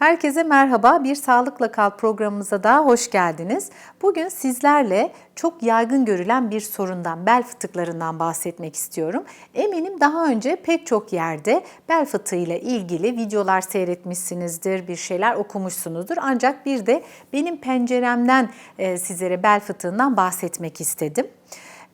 Herkese merhaba. Bir Sağlıkla Kal programımıza daha hoş geldiniz. Bugün sizlerle çok yaygın görülen bir sorundan, bel fıtıklarından bahsetmek istiyorum. Eminim daha önce pek çok yerde bel fıtığı ile ilgili videolar seyretmişsinizdir, bir şeyler okumuşsunuzdur. Ancak bir de benim penceremden e, sizlere bel fıtığından bahsetmek istedim.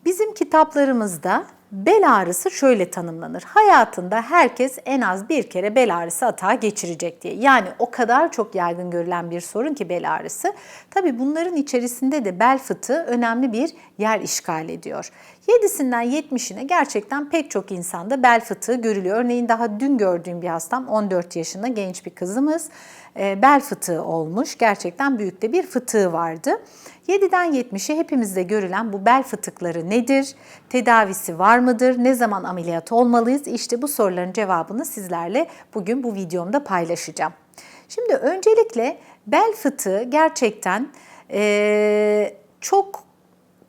Bizim kitaplarımızda bel ağrısı şöyle tanımlanır. Hayatında herkes en az bir kere bel ağrısı atağı geçirecek diye. Yani o kadar çok yaygın görülen bir sorun ki bel ağrısı. Tabii bunların içerisinde de bel fıtığı önemli bir yer işgal ediyor. 7'sinden 70'ine gerçekten pek çok insanda bel fıtığı görülüyor. Örneğin daha dün gördüğüm bir hastam 14 yaşında genç bir kızımız bel fıtığı olmuş. Gerçekten büyük de bir fıtığı vardı. 7'den 70'e hepimizde görülen bu bel fıtıkları nedir? Tedavisi var mıdır? Ne zaman ameliyat olmalıyız? İşte bu soruların cevabını sizlerle bugün bu videomda paylaşacağım. Şimdi öncelikle bel fıtığı gerçekten e, çok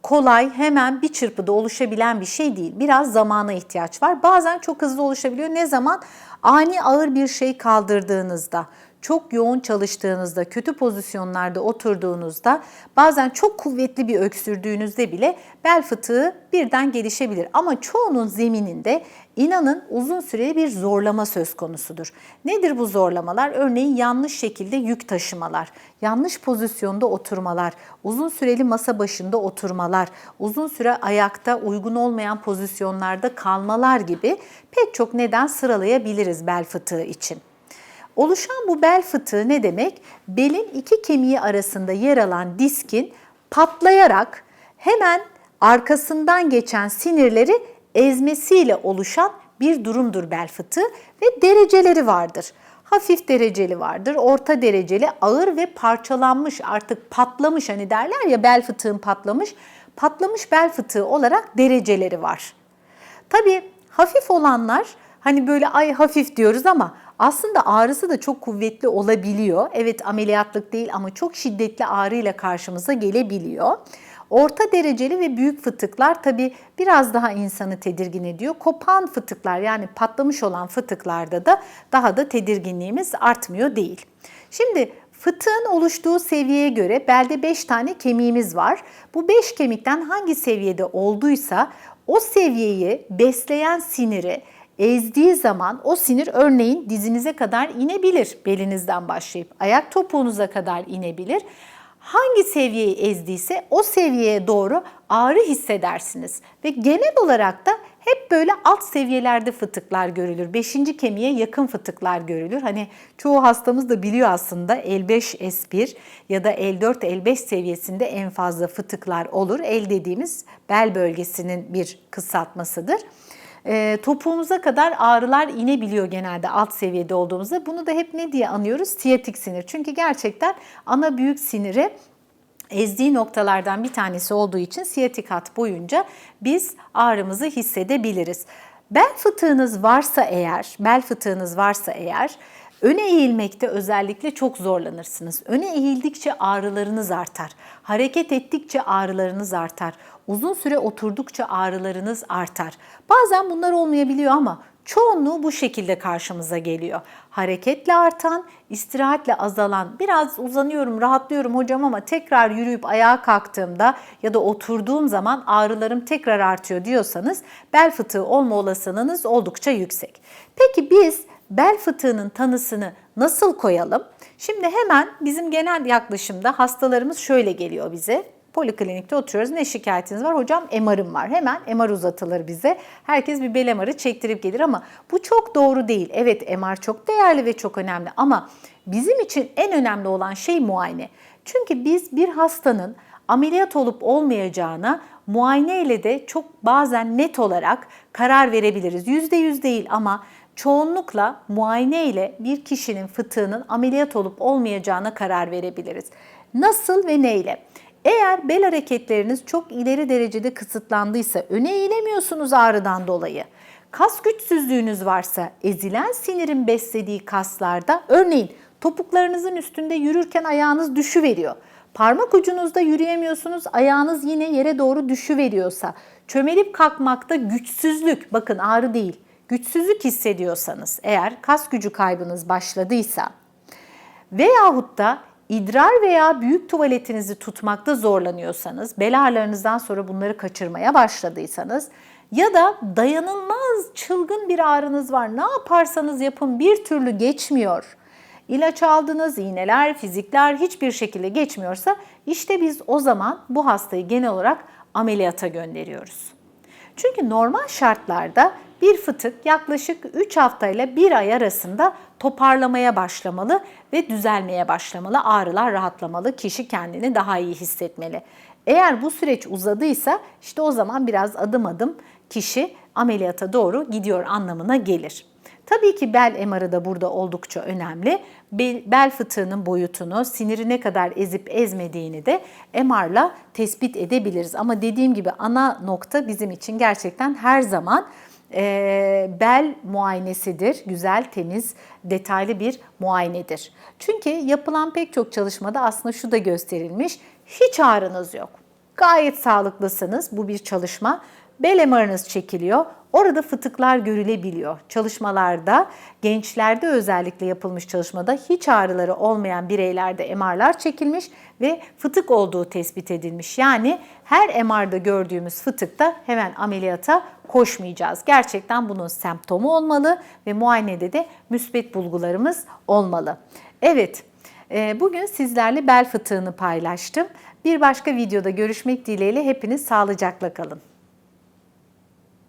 kolay hemen bir çırpıda oluşabilen bir şey değil. Biraz zamana ihtiyaç var. Bazen çok hızlı oluşabiliyor. Ne zaman? Ani ağır bir şey kaldırdığınızda, çok yoğun çalıştığınızda, kötü pozisyonlarda oturduğunuzda, bazen çok kuvvetli bir öksürdüğünüzde bile bel fıtığı birden gelişebilir. Ama çoğunun zemininde inanın uzun süreli bir zorlama söz konusudur. Nedir bu zorlamalar? Örneğin yanlış şekilde yük taşımalar, yanlış pozisyonda oturmalar, uzun süreli masa başında oturmalar, uzun süre ayakta uygun olmayan pozisyonlarda kalmalar gibi pek çok neden sıralayabiliriz bel fıtığı için. Oluşan bu bel fıtığı ne demek? Belin iki kemiği arasında yer alan diskin patlayarak hemen arkasından geçen sinirleri ezmesiyle oluşan bir durumdur bel fıtığı ve dereceleri vardır. Hafif dereceli vardır, orta dereceli, ağır ve parçalanmış artık patlamış hani derler ya bel fıtığın patlamış. Patlamış bel fıtığı olarak dereceleri var. Tabii hafif olanlar hani böyle ay hafif diyoruz ama aslında ağrısı da çok kuvvetli olabiliyor. Evet ameliyatlık değil ama çok şiddetli ağrıyla karşımıza gelebiliyor. Orta dereceli ve büyük fıtıklar tabi biraz daha insanı tedirgin ediyor. Kopan fıtıklar yani patlamış olan fıtıklarda da daha da tedirginliğimiz artmıyor değil. Şimdi Fıtığın oluştuğu seviyeye göre belde 5 tane kemiğimiz var. Bu 5 kemikten hangi seviyede olduysa o seviyeyi besleyen siniri ezdiği zaman o sinir örneğin dizinize kadar inebilir belinizden başlayıp ayak topuğunuza kadar inebilir. Hangi seviyeyi ezdiyse o seviyeye doğru ağrı hissedersiniz ve genel olarak da hep böyle alt seviyelerde fıtıklar görülür. Beşinci kemiğe yakın fıtıklar görülür. Hani çoğu hastamız da biliyor aslında L5 S1 ya da L4 L5 seviyesinde en fazla fıtıklar olur. L dediğimiz bel bölgesinin bir kısaltmasıdır e, topuğumuza kadar ağrılar inebiliyor genelde alt seviyede olduğumuzda. Bunu da hep ne diye anıyoruz? Siyatik sinir. Çünkü gerçekten ana büyük siniri ezdiği noktalardan bir tanesi olduğu için siyatik hat boyunca biz ağrımızı hissedebiliriz. Bel fıtığınız varsa eğer, bel fıtığınız varsa eğer Öne eğilmekte özellikle çok zorlanırsınız. Öne eğildikçe ağrılarınız artar. Hareket ettikçe ağrılarınız artar. Uzun süre oturdukça ağrılarınız artar. Bazen bunlar olmayabiliyor ama çoğunluğu bu şekilde karşımıza geliyor. Hareketle artan, istirahatle azalan, biraz uzanıyorum, rahatlıyorum hocam ama tekrar yürüyüp ayağa kalktığımda ya da oturduğum zaman ağrılarım tekrar artıyor diyorsanız bel fıtığı olma olasılığınız oldukça yüksek. Peki biz bel fıtığının tanısını nasıl koyalım? Şimdi hemen bizim genel yaklaşımda hastalarımız şöyle geliyor bize. Poliklinikte oturuyoruz. Ne şikayetiniz var? Hocam MR'ım var. Hemen MR uzatılır bize. Herkes bir bel MR'ı çektirip gelir ama bu çok doğru değil. Evet MR çok değerli ve çok önemli ama bizim için en önemli olan şey muayene. Çünkü biz bir hastanın ameliyat olup olmayacağına muayene ile de çok bazen net olarak karar verebiliriz. %100 değil ama çoğunlukla muayene ile bir kişinin fıtığının ameliyat olup olmayacağına karar verebiliriz. Nasıl ve neyle? Eğer bel hareketleriniz çok ileri derecede kısıtlandıysa, öne eğilemiyorsunuz ağrıdan dolayı, kas güçsüzlüğünüz varsa, ezilen sinirin beslediği kaslarda, örneğin topuklarınızın üstünde yürürken ayağınız düşüveriyor. Parmak ucunuzda yürüyemiyorsunuz, ayağınız yine yere doğru düşüveriyorsa, çömelip kalkmakta güçsüzlük, bakın ağrı değil, güçsüzlük hissediyorsanız, eğer kas gücü kaybınız başladıysa, veyahut da idrar veya büyük tuvaletinizi tutmakta zorlanıyorsanız, bel ağrılarınızdan sonra bunları kaçırmaya başladıysanız ya da dayanılmaz çılgın bir ağrınız var. Ne yaparsanız yapın bir türlü geçmiyor. İlaç aldınız, iğneler, fizikler hiçbir şekilde geçmiyorsa işte biz o zaman bu hastayı genel olarak ameliyata gönderiyoruz. Çünkü normal şartlarda bir fıtık yaklaşık 3 haftayla 1 ay arasında toparlamaya başlamalı ve düzelmeye başlamalı. Ağrılar rahatlamalı, kişi kendini daha iyi hissetmeli. Eğer bu süreç uzadıysa işte o zaman biraz adım adım kişi ameliyata doğru gidiyor anlamına gelir. Tabii ki bel MR'ı da burada oldukça önemli. Bel, bel fıtığının boyutunu, siniri ne kadar ezip ezmediğini de MR'la tespit edebiliriz. Ama dediğim gibi ana nokta bizim için gerçekten her zaman e, bel muayenesidir. Güzel, temiz, detaylı bir muayenedir. Çünkü yapılan pek çok çalışmada aslında şu da gösterilmiş. Hiç ağrınız yok. Gayet sağlıklısınız. Bu bir çalışma. Bel MR'ınız çekiliyor. Orada fıtıklar görülebiliyor. Çalışmalarda, gençlerde özellikle yapılmış çalışmada hiç ağrıları olmayan bireylerde MR'lar çekilmiş ve fıtık olduğu tespit edilmiş. Yani her MR'da gördüğümüz fıtıkta hemen ameliyata koşmayacağız. Gerçekten bunun semptomu olmalı ve muayenede de müsbet bulgularımız olmalı. Evet, e, bugün sizlerle bel fıtığını paylaştım. Bir başka videoda görüşmek dileğiyle hepiniz sağlıcakla kalın.